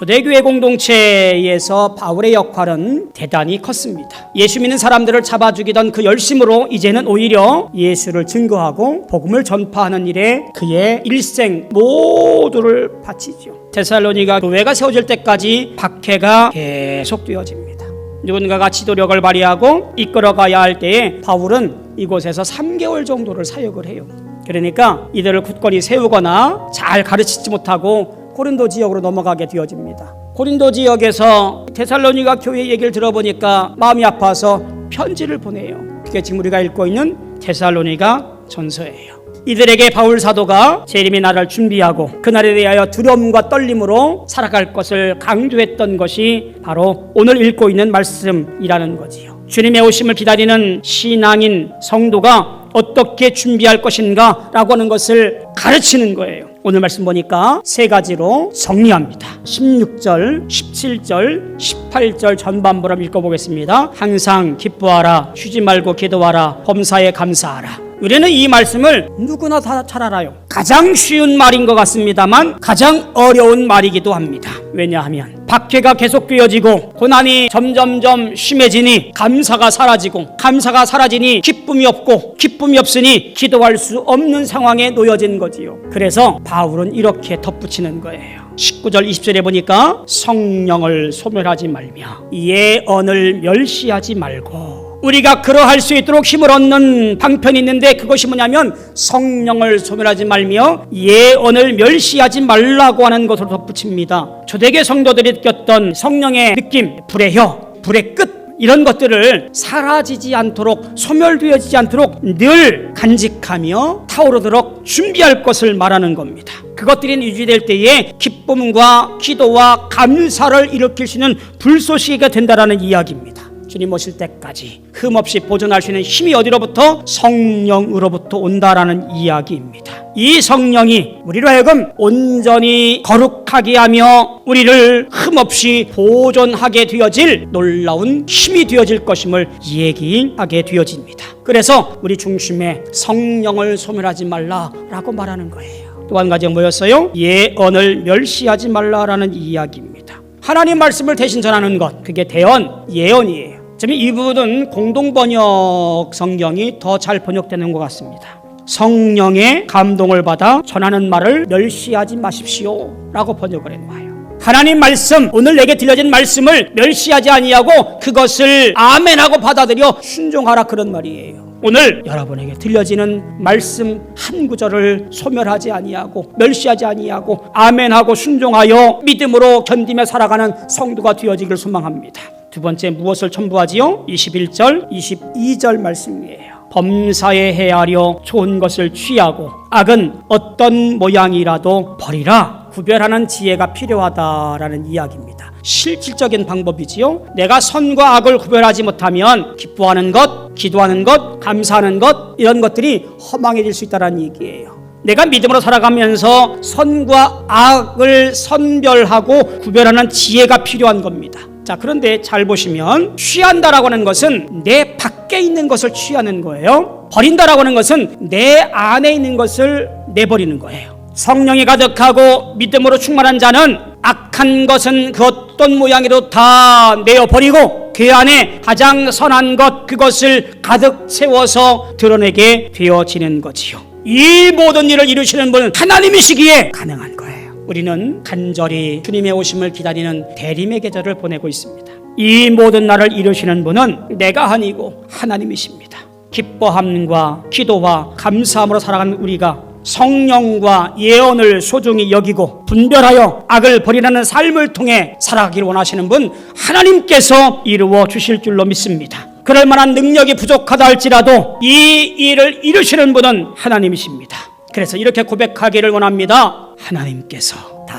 초대교회 공동체에서 바울의 역할은 대단히 컸습니다. 예수 믿는 사람들을 잡아 죽이던 그 열심으로 이제는 오히려 예수를 증거하고 복음을 전파하는 일에 그의 일생 모두를 바치죠. 테살로니가 교회가 세워질 때까지 박해가 계속되어집니다. 누군가가 지도력을 발휘하고 이끌어가야 할 때에 바울은 이곳에서 3개월 정도를 사역을 해요. 그러니까 이들을 굳건히 세우거나 잘 가르치지 못하고 고린도 지역으로 넘어가게 되어집니다. 고린도 지역에서 테살로니가 교회 얘기를 들어보니까 마음이 아파서 편지를 보내요. 그게 지금 우리가 읽고 있는 테살로니가 전서예요. 이들에게 바울 사도가 재림의 날을 준비하고 그날에 대하여 두려움과 떨림으로 살아갈 것을 강조했던 것이 바로 오늘 읽고 있는 말씀이라는 거지요. 주님의 오심을 기다리는 신앙인 성도가 어떻게 준비할 것인가 라고 하는 것을 가르치는 거예요. 오늘 말씀 보니까 세 가지로 정리합니다. 16절, 17절, 18절 전반부를 읽어보겠습니다. 항상 기뻐하라, 쉬지 말고 기도하라, 범사에 감사하라. 우리는 이 말씀을 누구나 다 잘 알아요. 가장 쉬운 말인 것 같습니다만 가장 어려운 말이기도 합니다. 왜냐하면 박해가 계속 되어지고 고난이 점점점 심해지니 감사가 사라지고 감사가 사라지니 기쁨이 없고 기쁨이 없으니 기도할 수 없는 상황에 놓여진 거지요. 그래서 바울은 이렇게 덧붙이는 거예요. 19절 20절에 보니까 성령을 소멸하지 말며 예언을 멸시하지 말고 우리가 그러할 수 있도록 힘을 얻는 방편이 있는데 그것이 뭐냐면 성령을 소멸하지 말며 예언을 멸시하지 말라고 하는 것으로 덧붙입니다. 초대교 성도들이 느꼈던 성령의 느낌, 불의 혀, 불의 끝 이런 것들을 사라지지 않도록 소멸되어지지 않도록 늘 간직하며 타오르도록 준비할 것을 말하는 겁니다. 그것들이 유지될 때에 기쁨과 기도와 감사를 일으킬 수 있는 불쏘시개가 된다라는 이야기입니다. 주님 오실 때까지 흠없이 보존할 수 있는 힘이 어디로부터 성령으로부터 온다라는 이야기입니다. 이 성령이 우리로 하여금 온전히 거룩하게 하며 우리를 흠없이 보존하게 되어질 놀라운 힘이 되어질 것임을 얘기하게 되어집니다. 그래서 우리 중심에 성령을 소멸하지 말라라고 말하는 거예요. 또 한 가지가 뭐였어요? 예언을 멸시하지 말라라는 이야기입니다. 하나님 말씀을 대신 전하는 것, 그게 대언, 예언이에요. 지금 이 부분은 공동 번역 성경이 더 잘 번역되는 것 같습니다. 성령의 감동을 받아 전하는 말을 멸시하지 마십시오라고 번역을 해 놓아요. 하나님 말씀 오늘 내게 들려진 말씀을 멸시하지 아니하고 그것을 아멘하고 받아들여 순종하라 그런 말이에요. 오늘 여러분에게 들려지는 말씀 한 구절을 소멸하지 아니하고 멸시하지 아니하고 아멘하고 순종하여 믿음으로 견디며 살아가는 성도가 되어지기를 소망합니다. 두 번째 무엇을 첨부하지요? 21절, 22절 말씀이에요. 범사에 헤아려 좋은 것을 취하고 악은 어떤 모양이라도 버리라. 구별하는 지혜가 필요하다라는 이야기입니다. 실질적인 방법이지요. 내가 선과 악을 구별하지 못하면 기뻐하는 것, 기도하는 것, 감사하는 것 이런 것들이 허망해질 수 있다는 얘기예요. 내가 믿음으로 살아가면서 선과 악을 선별하고 구별하는 지혜가 필요한 겁니다. 자, 그런데 잘 보시면 취한다라고 하는 것은 내 밖에 있는 것을 취하는 거예요. 버린다라고 하는 것은 내 안에 있는 것을 내버리는 거예요. 성령이 가득하고 믿음으로 충만한 자는 악한 것은 그 어떤 모양이도 다 내어버리고 그 안에 가장 선한 것 그것을 가득 채워서 드러내게 되어지는 거지요. 이 모든 일을 이루시는 분은 하나님이시기에 가능한 거예요. 우리는 간절히 주님의 오심을 기다리는 대림의 계절을 보내고 있습니다. 이 모든 날을 이루시는 분은 내가 아니고 하나님이십니다. 기뻐함과 기도와 감사함으로 살아가는 우리가 성령과 예언을 소중히 여기고 분별하여 악을 버리라는 삶을 통해 살아가기를 원하시는 분 하나님께서 이루어 주실 줄로 믿습니다. 그럴 만한 능력이 부족하다 할지라도 이 일을 이루시는 분은 하나님이십니다. 그래서 이렇게 고백하기를 원합니다. 하나님께서 다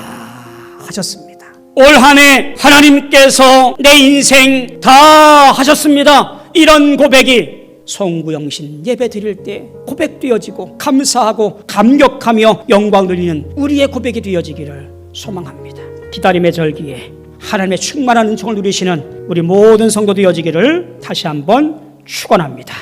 하셨습니다. 올 한 해 하나님께서 내 인생 다 하셨습니다. 이런 고백이 송구영신 예배 드릴 때 고백되어지고 감사하고 감격하며 영광 돌리는 우리의 고백이 되어지기를 소망합니다. 기다림의 절기에 하나님의 충만한 은총을 누리시는 우리 모든 성도 되어지기를 다시 한번 축원합니다.